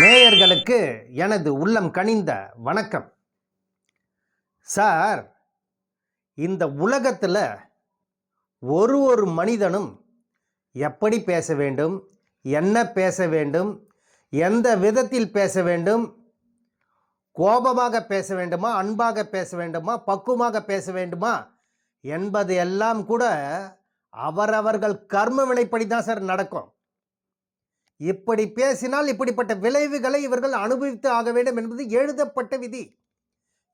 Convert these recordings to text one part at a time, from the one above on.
நேயர்களுக்கு எனது உள்ளம் கனிந்த வணக்கம். சார் இந்த உலகத்தில் ஒரு ஒரு மனிதனும் எப்படி பேச வேண்டும் என்ன பேச வேண்டும் எந்த விதத்தில் பேச வேண்டும் கோபமாக பேச வேண்டுமா அன்பாக பேச வேண்டுமா பக்குவமாக பேச வேண்டுமா என்பது எல்லாம் கூட அவரவர்கள் கர்ம வினைப்படி தான் சார் நடக்கும். இப்படி பேசினால் இப்படிப்பட்ட விளைவுகளை இவர்கள் அனுபவித்து ஆக வேண்டும் என்பது எழுதப்பட்ட விதி.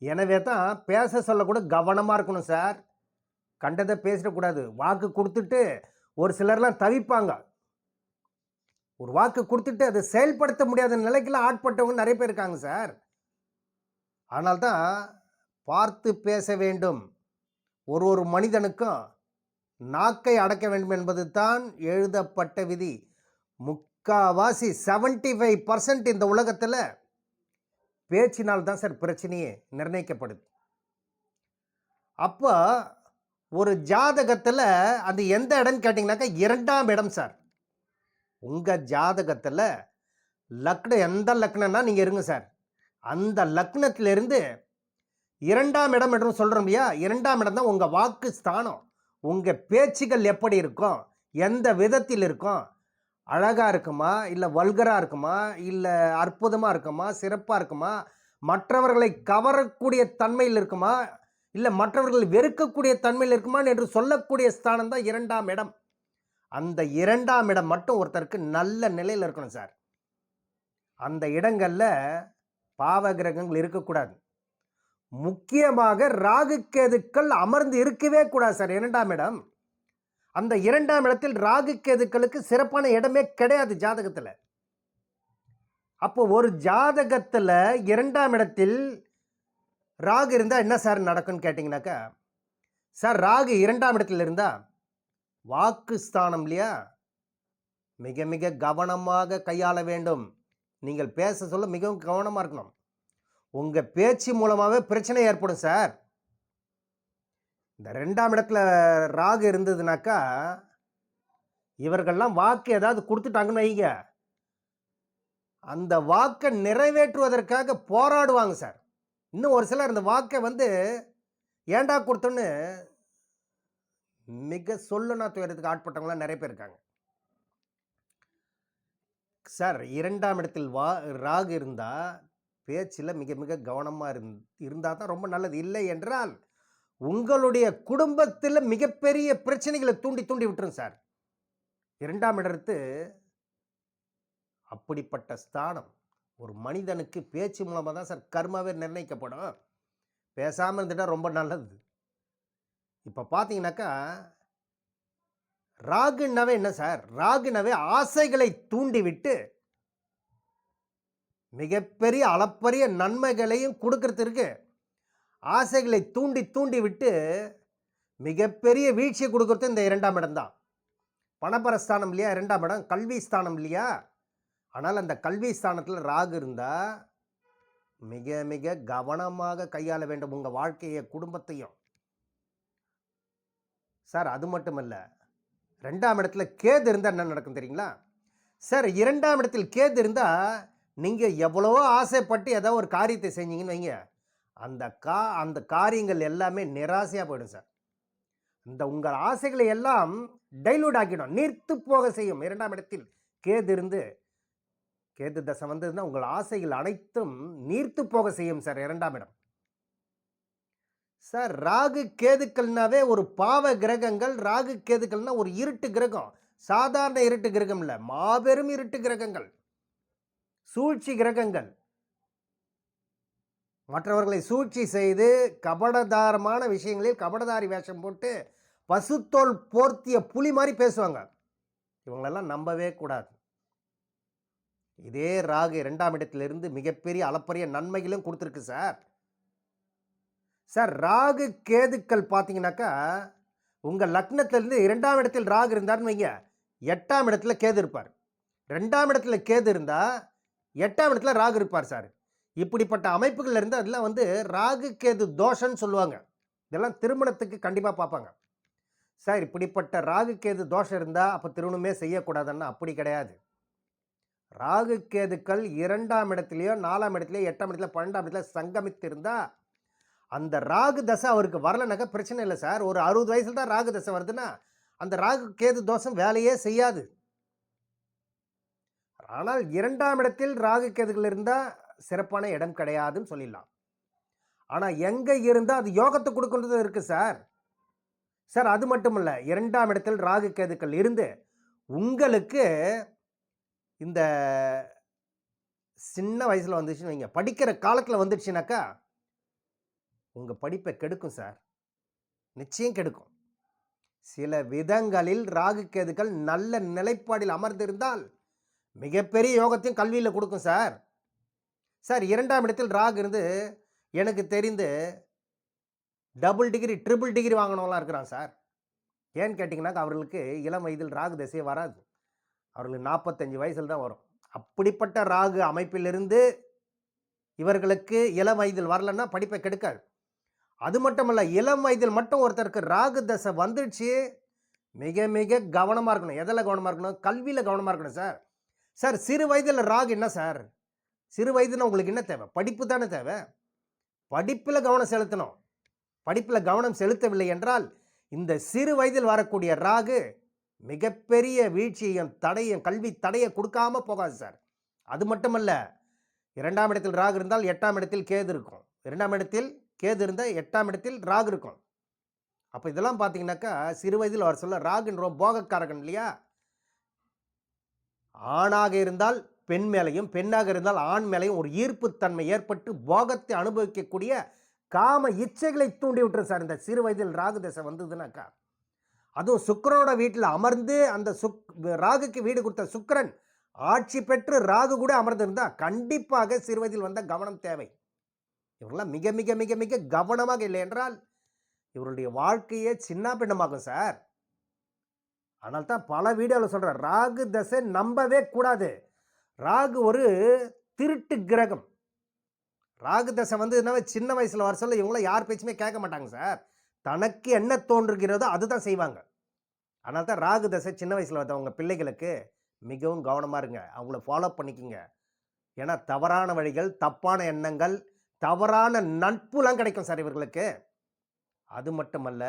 எனவே தான் பேச சொல்லக்கூட கவனமாக இருக்கணும் சார். கண்டதை பேசிடக்கூடாது வாக்கு கொடுத்துட்டு ஒரு சிலர்லாம் தவிப்பாங்க. ஒரு வாக்கு கொடுத்துட்டு அதை செயல்படுத்த முடியாத நிலைக்கெல்லாம் ஆட்பட்டவங்க நிறைய பேர் இருக்காங்க சார். ஆனால்தான் பார்த்து பேச வேண்டும். ஒரு ஒரு மனிதனுக்கும் நாக்கை அடக்க வேண்டும் என்பது தான் எழுதப்பட்ட விதி. முக்காவாசி செவன்டி ஃபைவ் பர்சன்ட் இந்த உலகத்தில் பேச்சினால் தான் சார் பிரச்சனையே நிர்ணயிக்கப்படுது. அப்போ ஒரு ஜாதகத்தில் அது எந்த இடம்னு கேட்டிங்கனாக்கா இரண்டாம் இடம் சார். உங்கள் ஜாதகத்தில் லக்னம் எந்த லக்னம்னா நீங்கள் இருங்க சார். அந்த லக்னத்திலிருந்து இரண்டாம் இடம் என்று சொல்கிறோம் இல்லையா? இரண்டாம் இடம் தான் உங்கள் வாக்கு ஸ்தானம். உங்கள் பேச்சுகள் எப்படி இருக்கும்? எந்த விதத்தில் இருக்கும்? அழகாக இருக்குமா? இல்லை வல்கராக இருக்குமா? இல்லை அற்புதமாக இருக்குமா? சிறப்பாக இருக்குமா? மற்றவர்களை கவரக்கூடிய தன்மையில் இருக்குமா? இல்லை மற்றவர்கள் வெறுக்கக்கூடிய தன்மையில் இருக்குமா என்று சொல்லக்கூடிய ஸ்தானம் தான் இரண்டாம் இடம். அந்த இரண்டாம் இடம் மட்டும் ஒருத்தருக்கு நல்ல நிலையில் இருக்கணும் சார். அந்த இடங்களில் பாவ கிரகங்கள் இருக்கக்கூடாது. முக்கியமாக ராகு கேதுக்கள் அமர்ந்து இருக்கவே கூடாது சார் இரண்டாம் இடம். அந்த இரண்டாம் இடத்தில் ராகு கேதுக்களுக்கு சிறப்பான இடமே கிடையாது ஜாதகத்தில். அப்போ ஒரு ஜாதகத்தில் இரண்டாம் இடத்தில் ராகு இருந்தால் என்ன சார் நடக்கும்னு கேட்டிங்கனாக்கா சார் ராகு இரண்டாம் இடத்துல இருந்தால் வாக்கு ஸ்தானம் இல்லையா? மிக மிக கவனமாக கையாள வேண்டும். நீங்கள் பேச சொல்ல மிகவும் கவனமாக இருக்கணும். உங்கள் பேச்சு மூலமாகவே பிரச்சனை ஏற்படும் சார். இந்த ரெண்டாம் இடத்துல ராகு இருந்ததுனாக்கா இவர்கள்லாம் வாக்கு ஏதாவது கொடுத்துட்டாங்கன்னு வைங்க. அந்த வாக்கை நிறைவேற்றுவதற்காக போராடுவாங்க சார். இன்னும் ஒரு சிலர் இந்த வாக்கை வந்து ஏண்டா கொடுத்தோன்னு மிக சொல்லுனா துயரத்துக்கு ஆட்பட்டவங்களாம் நிறைய பேர் இருக்காங்க. சார் இரண்டாம் இடத்தில் வா ராகு இருந்தால் பேச்சில் மிக மிக கவனமாக இருந் இருந்தால் தான் ரொம்ப நல்லது. இல்லை என்றால் உங்களுடைய குடும்பத்தில் மிகப்பெரிய பிரச்சனைகளை தூண்டி தூண்டி விட்டுரும் சார். இரண்டாம் இடத்து அப்படிப்பட்ட ஸ்தானம். ஒரு மனிதனுக்கு பேச்சு மூலமாக தான் சார் கர்மாவே நிர்ணயிக்கப்படும். பேசாமல் இருந்துட்டால் ரொம்ப நல்லது. இப்போ பார்த்தீங்கன்னாக்கா ராகுனாவே என்ன சார்? ராகுனாவே ஆசைகளை தூண்டிவிட்டு மிகப்பெரிய அளப்பரிய நன்மைகளையும் கொடுக்கறதுக்கு ஆசைகளை தூண்டி தூண்டி விட்டு மிகப்பெரிய வீழ்ச்சியை கொடுக்கறது இந்த இரண்டாம் இடம் தான். பணபரஸ்தானம் இல்லையா? இரண்டாம் இடம். கல்வி ஸ்தானம் இல்லையா? ஆனால் அந்த கல்வி ஸ்தானத்தில் ராகு இருந்தால் மிக மிக கவனமாக கையாள வேண்டும் உங்கள் வாழ்க்கையை குடும்பத்தையும். சார் அது மட்டுமல்ல. ரெண்டாம் இடத்துல கேது இருந்தால் என்ன நடக்கும் தெரியுங்களா? சார் இரண்டாம் இடத்தில் கேது இருந்தால் நீங்கள் எவ்வளவோ ஆசைப்பட்டு ஏதோ ஒரு காரியத்தை செஞ்சீங்கன்னு வைங்க. அந்த கா அந்த காரியங்கள் எல்லாமே நிராசையாக போயிடும் சார். இந்த உங்கள் ஆசைகளை எல்லாம் டைலூட் ஆக்கிடும் நீர்த்து போக செய்யும். இரண்டாம் இடத்தில் கேது இருந்து கேது தசை வந்ததுன்னா உங்கள் ஆசைகள் அனைத்தும் நீர்த்து போக செய்யும் சார் இரண்டாம் இடம். சார் ராகு கேதுக்கள்னாவே ஒரு பாவ கிரகங்கள் ராகு கேதுக்கள்னா ஒரு இருட்டு கிரகம். சாதாரண இருட்டு கிரகம் இல்லை மாபெரும் இருட்டு கிரகங்கள். சூழ்ச்சி கிரகங்கள். மற்றவர்களை சூழ்ச்சி செய்து கபடதாரமான விஷயங்களில் கபடதாரி வேஷம் போட்டு பசுத்தோல் போர்த்திய புலி மாதிரி பேசுவாங்க. இவங்களெல்லாம் நம்பவே கூடாது. இதே ராகு இரண்டாம் இடத்திலிருந்து மிகப்பெரிய அளப்பரிய நன்மைகளும் கொடுத்துருக்கு சார். சார் ராகு கேதுக்கள் பார்த்தீங்கன்னாக்கா உங்கள் லக்னத்திலிருந்து இரண்டாம் இடத்தில் ராகு இருந்தார்னு வைங்க. எட்டாம் இடத்துல கேது இருப்பார். ரெண்டாம் இடத்துல கேது இருந்தால் எட்டாம் இடத்துல ராகு இருப்பார் சார். இப்படிப்பட்ட அமைப்புகள் இருந்து அதெல்லாம் வந்து ராகு கேது தோஷம்னு சொல்லுவாங்க. இதெல்லாம் திருமணத்துக்கு கண்டிப்பாக பார்ப்பாங்க. சார் இப்படிப்பட்ட ராகு கேது தோஷம் இருந்தால் அப்போ திருமணமே செய்யக்கூடாதுன்னா அப்படி கிடையாது. ராகு கேதுக்கள் இரண்டாம் இடத்துலையோ நாலாம் இடத்துலையோ எட்டாம் இடத்துல பன்னெண்டாம் இடத்துல சங்கமித்து இருந்தால் அந்த ராகு தசை அவருக்கு வரலனாக்கா பிரச்சனை இல்லை சார். ஒரு அறுபது வயசுல தான் ராகு தசை வருதுன்னா அந்த ராகு கேது தோஷம் வேலையே செய்யாது. ஆனால் இரண்டாம் இடத்தில் ராகு கேதுகள் இருந்தால் சிறப்பான இடம் கிடையாதுன்னு சொல்லிடலாம். ஆனால் எங்கே இருந்தால் அது யோகத்தை கொடுக்கறது இருக்குது சார்? சார் அது மட்டும் இல்லை இரண்டாம் இடத்தில் ராகு கேதுக்கள் இருந்து உங்களுக்கு இந்த சின்ன வயசில் வந்துச்சுன்னு வைங்க. படிக்கிற காலத்தில் வந்துடுச்சுனாக்கா உங்கள் படிப்பை கெடுக்கும் சார். நிச்சயம் கெடுக்கும். சில விதங்களில் ராகு கேதுக்கள் நல்ல நிலைப்பாடில் அமர்ந்திருந்தால் மிகப்பெரிய யோகத்தையும் கல்வியில் கொடுக்கும் சார். சார் இரண்டாம் இடத்தில் ராகு இருந்து எனக்கு தெரிந்து டபுள் டிகிரி ட்ரிபிள் டிகிரி வாங்கினவங்களாம் இருக்கிறான் சார். ஏன்னு கேட்டிங்கன்னாக்கா அவர்களுக்கு இளம் வயதில் ராகு திசையே வராது. அவர்களுக்கு நாற்பத்தஞ்சு வயசில் தான் வரும். அப்படிப்பட்ட ராகு அமைப்பிலிருந்து இவர்களுக்கு இளம் வயதில் வரலன்னா படிப்பை கெடுக்காது. அது மட்டுமல்ல இளம் வயதில் மட்டும் ஒருத்தருக்கு ராகு தசை வந்துடுச்சு மிக மிக கவனமாக இருக்கணும். எதில் கவனமாக இருக்கணும்? கல்வியில் கவனமாக இருக்கணும் சார். சார் சிறு வயதில் ராகு என்ன சார்? சிறு வயதுல உங்களுக்கு என்ன தேவை? படிப்பு தானே தேவை. படிப்பில் கவனம் செலுத்தணும். படிப்பில் கவனம் செலுத்தவில்லை என்றால் இந்த சிறு வயதில் வரக்கூடிய ராகு மிகப்பெரிய வீழ்ச்சியையும் தடையும் கல்வி தடையை கொடுக்காம போகாது சார். அது மட்டுமல்ல இரண்டாம் இடத்தில் ராகு இருந்தால் எட்டாம் இடத்தில் கேது இருக்கும். இரண்டாம் இடத்தில் கேது இருந்தால் எட்டாம் இடத்தில் ராகு இருக்கும். அப்போ இதெல்லாம் பார்த்தீங்கன்னாக்கா சிறு வயதில் வர சொல்ல ராகுன்ற போகக்காரகன் இல்லையா? ஆணாக இருந்தால் பெண் மேலையும் பெண்ணாக இருந்தால் ஆண் மேலையும் ஒரு ஈர்ப்புத்தன்மை ஏற்பட்டு போகத்தை அனுபவிக்கக்கூடிய காம இச்சைகளை தூண்டி விட்டுரும் சார். இந்த சிறு வயதில் ராகு தசை வந்ததுனாக்கா. அதுவும் சுக்கரனோட வீட்டில் அமர்ந்து அந்த சுக் ராகுக்கு வீடு கொடுத்த சுக்கரன் ஆட்சி பெற்று ராகு கூட அமர்ந்திருந்தா கண்டிப்பாக சிறு வயதில் வந்த கவனம் தேவை. இவரெல்லாம் மிக மிக மிக மிக கவனமாக இல்லை என்றால் இவருடைய வாழ்க்கையே சின்ன பின்னமாகும் சார். ஆனால் தான் பல வீடியோவில் சொல்கிறேன் ராகு தசை நம்பவே கூடாது. ராகு ஒரு திருட்டு கிரகம். ராகு தசை வந்து என்ன சின்ன வயசில் வர சொல்ல இவங்களாம் யார் பேச்சுமே கேட்க மாட்டாங்க சார். தனக்கு என்ன தோன்றுகிறதோ அதுதான் செய்வாங்க. அதனால தான் ராகு தசை சின்ன வயசில் வந்தவங்க பிள்ளைகளுக்கு மிகவும் கவனமாக இருங்க. அவங்கள ஃபாலோ பண்ணிக்கிங்க. ஏன்னா தவறான வழிகள் தப்பான எண்ணங்கள் தவறான நட்புலாம் கிடைக்கும் சார் இவர்களுக்கு. அது மட்டுமல்ல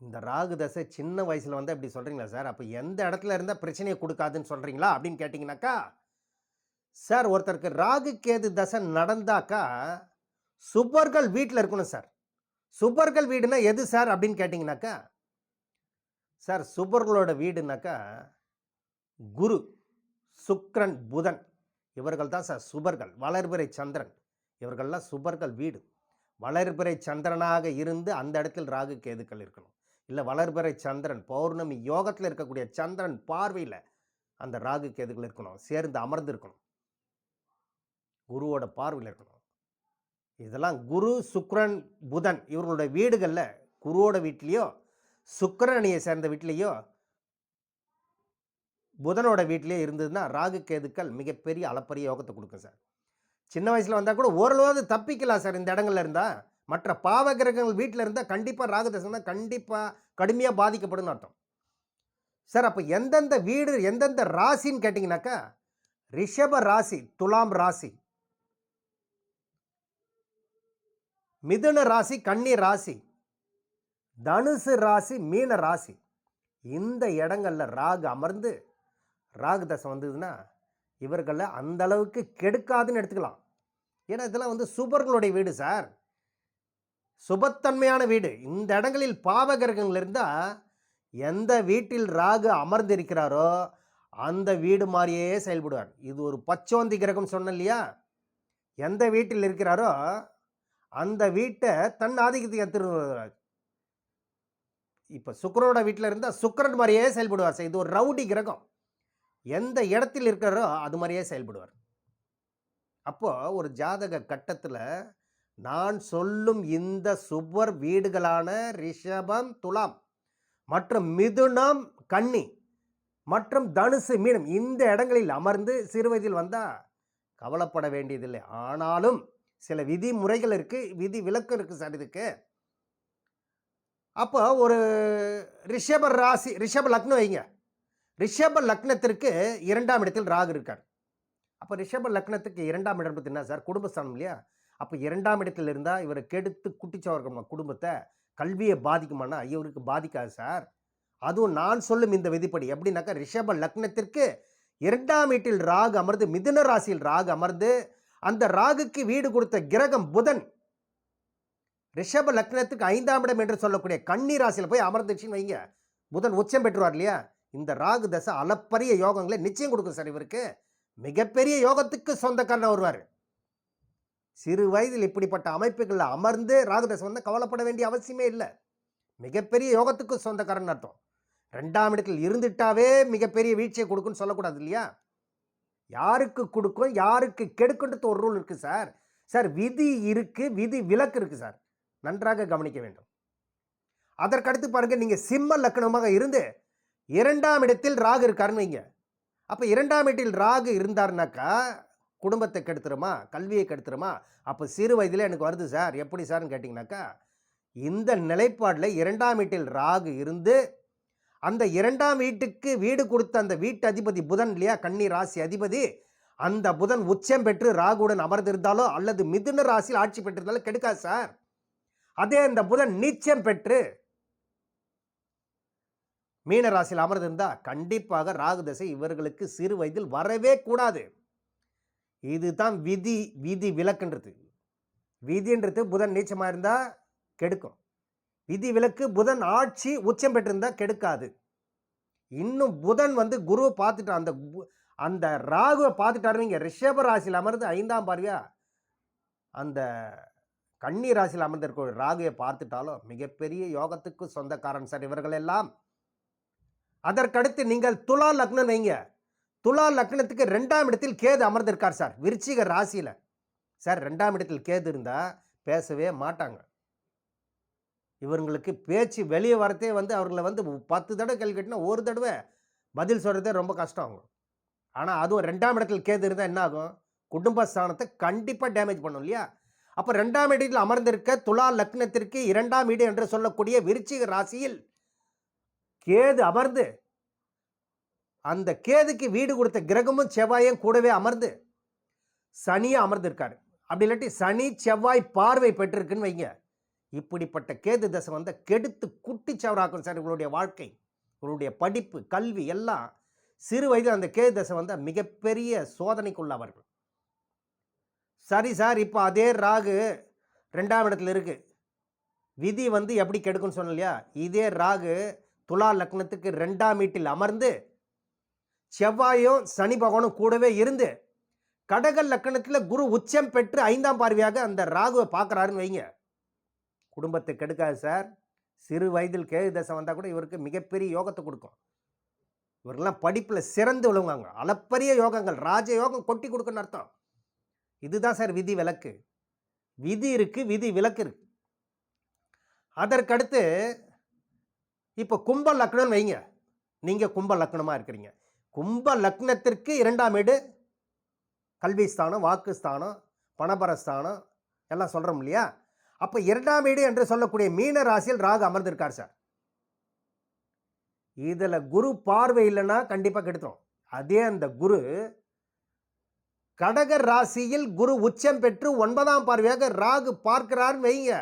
இந்த ராகு தசை சின்ன வயசில் வந்து இப்படி சொல்கிறீங்களா சார்? அப்போ எந்த இடத்துல இருந்தால் பிரச்சனையை கொடுக்காதுன்னு சொல்கிறீங்களா அப்படின்னு கேட்டிங்கனாக்கா சார் ஒருத்தருக்கு ராகு கேது தசை நடந்தாக்கா சுபர்கள் வீட்டில் இருக்கணும் சார். சுபர்கள் வீடுனா எது சார்? அப்படின்னு கேட்டிங்கனாக்கா சார் சுபர்களோட வீடுனாக்கா குரு சுக்ரன் புதன் இவர்கள் தான் சார் சுபர்கள் வளர்பிறை சந்திரன். இவர்கள்லாம் சுபர்கள் வீடு. வளர்பிறை சந்திரனாக இருந்து அந்த இடத்தில் ராகு கேதுக்கள் இருக்கணும். இல்லை வளர்பிறை சந்திரன் பௌர்ணமி யோகத்தில் இருக்கக்கூடிய சந்திரன் பார்வையில் அந்த ராகு கேதுகள் இருக்கணும்? சேர்ந்து அமர்ந்து இருக்கணும். குருவோட பார்வையில் இருக்கணும். இதெல்லாம் குரு சுக்ரன் புதன் இவர்களுடைய வீடுகளில் குருவோட வீட்லேயோ சுக்கரனியை சேர்ந்த வீட்லேயோ புதனோட வீட்லேயோ இருந்ததுன்னா ராகு கேதுக்கள் மிகப்பெரிய அளப்பரிய யோகத்தை கொடுக்கும் சார். சின்ன வயசில் வந்தால் கூட ஓரளவாவது தப்பிக்கலாம் சார் இந்த இடங்கள்ல இருந்தால் மற்ற பாவ கிரகங்கள் வீட்டில் இருந்தால் கண்டிப்பாக ராகுதசம் தான் கண்டிப்பாக கடுமையாக பாதிக்கப்படும் அர்த்தம். சார் அப்போ எந்தெந்த வீடு எந்தெந்த ராசின்னு கேட்டிங்கனாக்கா ரிஷப ராசி துலாம் ராசி மிதுன ராசி கன்னி ராசி தனுசு ராசி மீன ராசி இந்த இடங்கள்ல ராகு அமர்ந்து ராகு தசை வந்ததுன்னா இவர்களை அந்த அளவுக்கு கெடுக்காதுன்னு எடுத்துக்கலாம். ஏன்னா இதெல்லாம் வந்து சுபர்களுடைய வீடு சார். சுபத்தன்மையான வீடு. இந்த இடங்களில் பாவகிரகங்கள் இருந்தால் எந்த வீட்டில் ராகு அமர்ந்திருக்கிறாரோ அந்த வீடு மாதிரியே செயல்படுவார். இது ஒரு பச்சோந்தி கிரகம் சொன்னேன் இல்லையா? எந்த வீட்டில் இருக்கிறாரோ அந்த வீட்டை தன் ஆதிக்கத்துக்கு எடுத்துருவார் இப்போ சுக்கரனோட வீட்டில் இருந்தால் சுக்கரன் மாதிரியே செயல்படுவார். சார் இது ஒரு ரவுடி கிரகம். எந்த இடத்தில் இருக்கிறாரோ அது மாதிரியே செயல்படுவார். அப்போது ஒரு ஜாதக கட்டத்தில் நான் சொல்லும் இந்த சுவர் வீடுகளான ரிஷபம் துலாம் மற்றும் மிதுனம் கன்னி மற்றும் தனுசு மீனம் இந்த இடங்களில் அமர்ந்து சிறுவயதில் வந்தால் கவலைப்பட வேண்டியதில்லை. ஆனாலும் சில விதிமுறைகள் இருக்குது விதி விலக்கு இருக்குது சார் இதுக்கு. அப்போ ஒரு ரிஷப ராசி ரிஷப லக்னம் வைங்க. ரிஷப லக்னத்திற்கு இரண்டாம் இடத்தில் ராகு இருக்கார். அப்போ ரிஷப லக்னத்துக்கு இரண்டாம் இடம் பத்தி என்ன சார்? குடும்பஸ்தானம் இல்லையா? அப்போ இரண்டாம் இடத்தில் இருந்தால் இவரை கெடுத்து குட்டிச்சவர்க்கணுமா குடும்பத்தை? கல்வியை பாதிக்குமானா இவருக்கு பாதிக்காது சார். அதுவும் நான் சொல்லும் இந்த விதிப்படி. எப்படின்னாக்கா ரிஷப லக்னத்திற்கு இரண்டாம் வீட்டில் ராகு அமர்ந்து மிதுன ராசியில் ராகு அமர்ந்து அந்த ராகுக்கு வீடு கொடுத்த கிரகம் புதன் ரிஷப லக்னத்துக்கு ஐந்தாம் இடம் என்று சொல்லக்கூடிய கன்னி ராசியில் போய் அமர்ந்துச்சுன்னு வைங்க. புதன் உச்சம் பெற்றுவார் இல்லையா? இந்த ராகு தசை அளப்பரிய யோகங்களை நிச்சயம் கொடுக்கும் சார் இவருக்கு. மிகப்பெரிய யோகத்துக்கு சொந்தக்காரன் வருவார். சிறு வயதில் இப்படிப்பட்ட அமைப்புகளில் அமர்ந்து ராகு வந்து கவலைப்பட வேண்டிய அவசியமே இல்லை. மிகப்பெரிய யோகத்துக்கு சொந்தக்காரன் அர்த்தம். ரெண்டாம் இடத்தில் இருந்துட்டாவே மிகப்பெரிய வீழ்ச்சியை கொடுக்குன்னு சொல்லக்கூடாது இல்லையா? யாருக்கு கொடுக்கும் யாருக்கு கெடுக்குன்றது ஒரு ரூல் இருக்குது சார். சார் விதி இருக்குது விதி விலக்கு இருக்குது சார். நன்றாக கவனிக்க வேண்டும். அதற்கடுத்து பாருங்கள் நீங்கள் சிம்ம லக்கணமாக இருந்து இரண்டாம் இடத்தில் ராகு இருக்காருன்னு வைங்க. அப்போ இரண்டாம் இடத்தில் ராகு இருந்தாருனாக்கா குடும்பத்தை கெடுத்துருமா? கல்வியை கெடுத்துருமா? அப்போ சிறு வயதில் எனக்கு வருது சார். எப்படி சார்னு கேட்டிங்கனாக்கா இந்த நிலைப்பாடில் இரண்டாம் வீட்டில் ராகு இருந்து அந்த இரண்டாம் வீட்டுக்கு வீடு கொடுத்த அந்த வீட்டு அதிபதி புதன் இல்லையா? கன்னி ராசி அதிபதி அந்த புதன் உச்சம் பெற்று ராகுடன் அமர்ந்திருந்தாலோ அல்லது மிதுன ராசியில் ஆட்சி பெற்றிருந்தாலும் கெடுக்காது சார். அதே அந்த புதன் நீச்சம் பெற்று மீன ராசியில் அமர்ந்திருந்தா கண்டிப்பாக ராகு தசை இவர்களுக்கு சிறு வயதில் வரவே கூடாது. இதுதான் விதி விதி விலக்குன்றது. விதின்றது புதன் நீச்சமாக இருந்தால் கெடுக்கும். விதி விலக்கு புதன் ஆட்சி உச்சம் பெற்றிருந்தால் கெடுக்காது. இன்னும் புதன் வந்து குருவை பார்த்துட்டு அந்த அந்த ராகுவை பார்த்துட்டாரு இங்கே ரிஷப ராசியில் அமர்ந்து ஐந்தாம் பார்வையா? அந்த கன்னி ராசியில் அமர்ந்திருக்க ராகுவை பார்த்துட்டாலும் மிகப்பெரிய யோகத்துக்கு சொந்தக்காரன் சார் இவர்கள் எல்லாம் அதற்கடுத்து நீங்கள் துலா லக்னம் வைங்க. துலா லக்னத்துக்கு ரெண்டாம் இடத்தில் கேது அமர்ந்திருக்கார் சார். விருச்சிக ராசியில். சார் ரெண்டாம் இடத்தில் கேது இருந்தால் பேசவே மாட்டாங்க. இவங்களுக்கு பேச்சு வெளியே வரத்தே வந்து அவர்களை வந்து பத்து தடவை கேள்வி கேட்டினா ஒரு தடவை பதில் சொல்கிறதே ரொம்ப கஷ்டம் ஆகும் ஆனால் அதுவும் ரெண்டாம் இடத்தில் கேது இருந்தால் என்ன ஆகும்? குடும்பஸ்தானத்தை கண்டிப்பாக டேமேஜ் பண்ணும் இல்லையா? அப்போ ரெண்டாம் இடத்தில் அமர்ந்திருக்க துலா லக்னத்திற்கு இரண்டாம் வீடு என்று சொல்லக்கூடிய விருச்சிக ராசியில் கேது அமர்ந்து அந்த கேதுக்கு வீடு கொடுத்த கிரகமும் செவ்வாயும் கூடவே அமர்ந்து சனியாக அமர்ந்திருக்காரு. அப்படி இல்லாட்டி சனி செவ்வாய் பார்வை பெற்றிருக்குன்னு வைங்க. இப்படிப்பட்ட கேது தசை வந்து கெடுத்து குட்டிச்சவராக்கும் சார் உங்களுடைய வாழ்க்கை இவருடைய படிப்பு கல்வி எல்லாம் சிறு வயதில் அந்த கேது தசை வந்து மிகப்பெரிய சோதனைக்குள்ளவர்கள் சரி சார் இப்போ அதே ராகு ரெண்டாம் இடத்துல இருக்குது விதி வந்து எப்படி கெடுக்குன்னு சொன்னலையா இல்லையா? இதே ராகு துலா லக்னத்துக்கு ரெண்டாம் வீட்டில் அமர்ந்து செவ்வாயும் சனி பகவானும் கூடவே இருந்து கடக லக்கணத்தில் குரு உச்சம் பெற்று ஐந்தாம் பார்வையாக அந்த ராகுவை பார்க்குறாருன்னு வைங்க. குடும்பத்தை கெடுக்காது சார். சிறு வயதில் கேது தசை வந்தால் கூட இவருக்கு மிகப்பெரிய யோகத்தை கொடுக்கும். இவர்கள்லாம் படிப்பில் சிறந்து விழுவாங்க அளப்பரிய யோகங்கள் ராஜ யோகம் கொட்டி கொடுக்குன்னு அர்த்தம். இதுதான் சார் விதி விலக்கு. விதி இருக்குது விதி விலக்கு இருக்கு. அதற்கடுத்து இப்போ கும்ப லக்னம்னு வைங்க. நீங்கள் கும்ப லக்னமாக இருக்கிறீங்க. கும்ப லக்னத்திற்கு இரண்டாம் வீடு கல்வி ஸ்தானம் வாக்கு ஸ்தானம் பணபர ஸ்தானம் எல்லாம் சொல்கிறோம் இல்லையா? அப்போ இரண்டாம் வீடு என்று சொல்லக்கூடிய மீன ராசியில் ராகு அமர்ந்திருக்கார் சார். இதில் குரு பார்வை இல்லைன்னா கண்டிப்பாக கெடுத்துரும். அதே அந்த குரு கடக ராசியில் குரு உச்சம் பெற்று ஒன்பதாம் பார்வையாக ராகு பார்க்கிறார்னு வைங்க.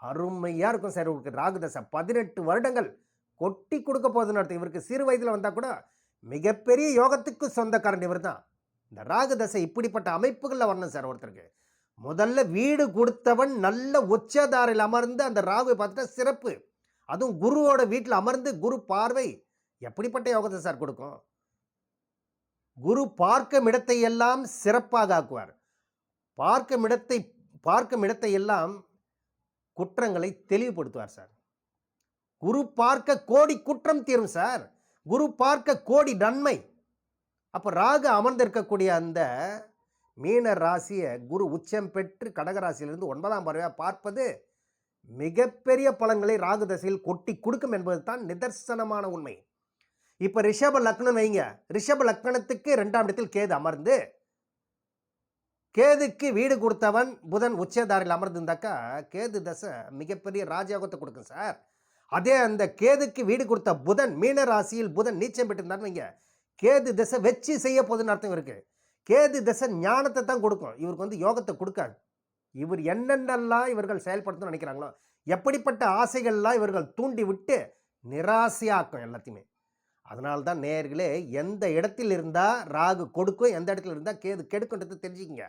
அருமையாக இருக்கும் சார் உங்களுக்கு ராகு தசை. பதினெட்டு வருடங்கள் கொட்டி கொடுக்க போகுதுன்னு அர்த்தம். இவருக்கு சிறு வயதில் வந்தால் கூட மிகப்பெரிய யோகத்துக்கு சொந்தக்காரன் இவர் தான் இந்த ராகு தசை இப்படிப்பட்ட அமைப்புகளில் வரணும் சார் ஒருத்தருக்கு. முதல்ல வீடு கொடுத்தவன் நல்ல உச்சதாரில் அமர்ந்து அந்த ராகுவை பார்த்துட்டா சிறப்பு. அதுவும் குருவோட வீட்டில் அமர்ந்து குரு பார்வை எப்படிப்பட்ட யோகத்தை சார் கொடுக்கும்? குரு பார்க்கும் இடத்தை எல்லாம் சிறப்பாக ஆக்குவார். பார்க்கும் இடத்தை பார்க்கும் இடத்தை எல்லாம் குற்றங்களை தெளிவுபடுத்துவார் சார். குரு பார்க்க கோடி குற்றம் தீரும் சார். குரு பார்க்க கோடி நன்மை. அப்போ ராகு அமர்ந்திருக்கக்கூடிய அந்த மீன ராசியை குரு உச்சம் பெற்று கடகராசியிலிருந்து ஒன்பதாம் பறவையாக பார்ப்பது மிகப்பெரிய பலன்களை ராகு தசையில் கொட்டி கொடுக்கும் என்பது தான் நிதர்சனமான உண்மை. இப்போ ரிஷப லக்னம் வைங்க. ரிஷப லக்னத்துக்கு ரெண்டாம் இடத்தில் கேது அமர்ந்து கேதுக்கு வீடு கொடுத்தவன் புதன் உச்சதாரில் அமர்ந்திருந்தாக்கா கேது தசை மிகப்பெரிய ராஜயோகத்தை கொடுக்கும் சார். அதே அந்த கேதுக்கு வீடு கொடுத்த புதன் மீன ராசியில் புதன் நீச்சம் பெற்றிருந்தான்னு வைங்க. கேது திசை வச்சு செய்ய போகுதுன்னு அர்த்தம் இருக்கு. கேது திசை ஞானத்தை தான் கொடுக்கும். இவருக்கு வந்து யோகத்தை கொடுக்காது. இவர் என்னென்னலாம் இவர்கள் செயல்படுத்தணும்னு நினைக்கிறாங்களோ எப்படிப்பட்ட ஆசைகள்லாம் இவர்கள் தூண்டி விட்டு நிராசையாக்கும் எல்லாத்தையுமே. அதனால தான் நேர்களே எந்த இடத்தில் இருந்தால் ராகு கொடுக்கும் எந்த இடத்துல இருந்தால் கேது கெடுக்குன்றது தெரிஞ்சுக்கங்க.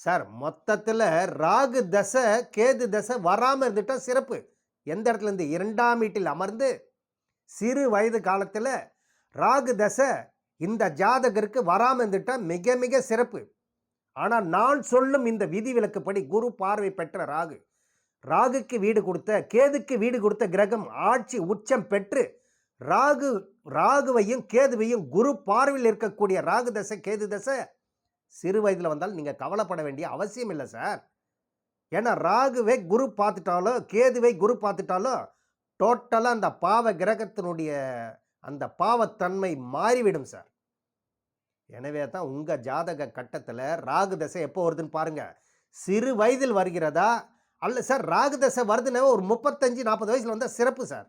சார் மொத்தத்தில் ராகு தசை கேது தசை வராமல் இருந்துட்டால் சிறப்பு. எந்த இடத்துல இருந்து? இரண்டாம் வீட்டில் அமர்ந்து சிறு வயது காலத்தில் ராகு தசை இந்த ஜாதகருக்கு வராமல் இருந்துட்டா மிக மிக சிறப்பு. ஆனால் நான் சொல்லும் இந்த விதிவிலக்குப்படி குரு பார்வை பெற்ற ராகு ராகுக்கு வீடு கொடுத்த கேதுக்கு வீடு கொடுத்த கிரகம் ஆட்சி உச்சம் பெற்று ராகு ராகுவையும் கேதுவையும் குரு பார்வையில் இருக்கக்கூடிய ராகு தசை கேது தசை சிறு வயதில் வந்தால் நீங்கள் கவலைப்பட வேண்டிய அவசியம் இல்லை சார். ஏன்னா ராகுவை குரு பார்த்துட்டாலோ கேதுவை குரு பார்த்துட்டாலோ டோட்டலாக அந்த பாவ கிரகத்தினுடைய அந்த பாவத்தன்மை மாறிவிடும் சார். எனவே தான் உங்கள் ஜாதக கட்டத்தில் ராகு தசை எப்போ வருதுன்னு பாருங்கள் சிறு வயதில் வருகிறதா? அல்ல சார் ராகு தசை வருதுன்னா ஒரு முப்பத்தஞ்சு நாற்பது வயசில் வந்தால் சிறப்பு சார்.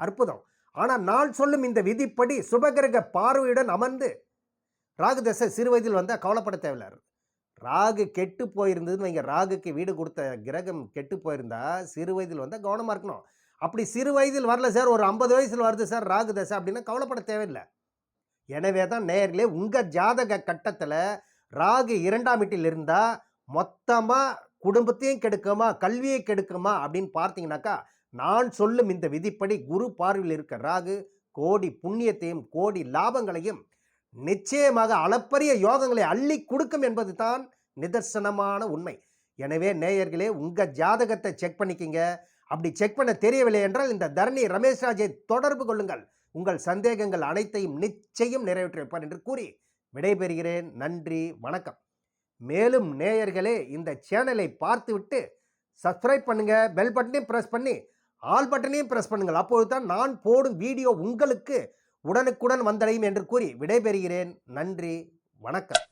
அற்புதம். ஆனால் நான் சொல்லும் இந்த விதிப்படி சுபகிரக பார்வையுடன் அமர்ந்து ராகு தசை சிறு வயதில் வந்தால் கவலைப்பட தேவையில்லை. ராகு கெட்டு போயிருந்ததுன்னு வைங்க. ராகுக்கு வீடு கொடுத்த கிரகம் கெட்டு போயிருந்தா சிறு வயதில் வந்தால் கவனமாக இருக்கணும். அப்படி சிறு வயதில் வரல சார். ஒரு ஐம்பது வயசில் வருது சார் ராகு தசை அப்படின்னா கவலைப்பட தேவையில்லை. எனவே தான் நேர்களே உங்கள் ஜாதக கட்டத்தில் ராகு இரண்டாம் வீட்டில் இருந்தால் மொத்தமாக குடும்பத்தையும் கெடுக்குமா கல்வியை கெடுக்குமா அப்படின்னு பார்த்தீங்கன்னாக்கா நான் சொல்லும் இந்த விதிப்படி குரு பார்வையில் இருக்க ராகு கோடி புண்ணியத்தையும் கோடி லாபங்களையும் நிச்சயமாக அளப்பரிய யோகங்களை அள்ளி கொடுக்கும் என்பது தான் நிதர்சனமான உண்மை. எனவே நேயர்களே உங்கள் ஜாதகத்தை செக் பண்ணிக்கிங்க. அப்படி செக் பண்ண தெரியவில்லை என்றால் இந்த தரணி ரமேஷ்ராஜை தொடர்பு கொள்ளுங்கள். உங்கள் சந்தேகங்கள் அனைத்தையும் நிச்சயம் நிறைவேற்றி வைப்பார் என்று கூறி விடைபெறுகிறேன். நன்றி வணக்கம். மேலும் நேயர்களே இந்த சேனலை பார்த்துவிட்டு சப்ஸ்கிரைப் பண்ணுங்க பெல் பட்டனையும் ப்ரெஸ் பண்ணி ஆல் பட்டனையும் ப்ரெஸ் பண்ணுங்கள். அப்பொழுது தான் நான் போடும் வீடியோ உங்களுக்கு உடனுக்குடன் வந்தடையும் என்று கூறி விடைபெறுகிறேன். நன்றி. வணக்கம்.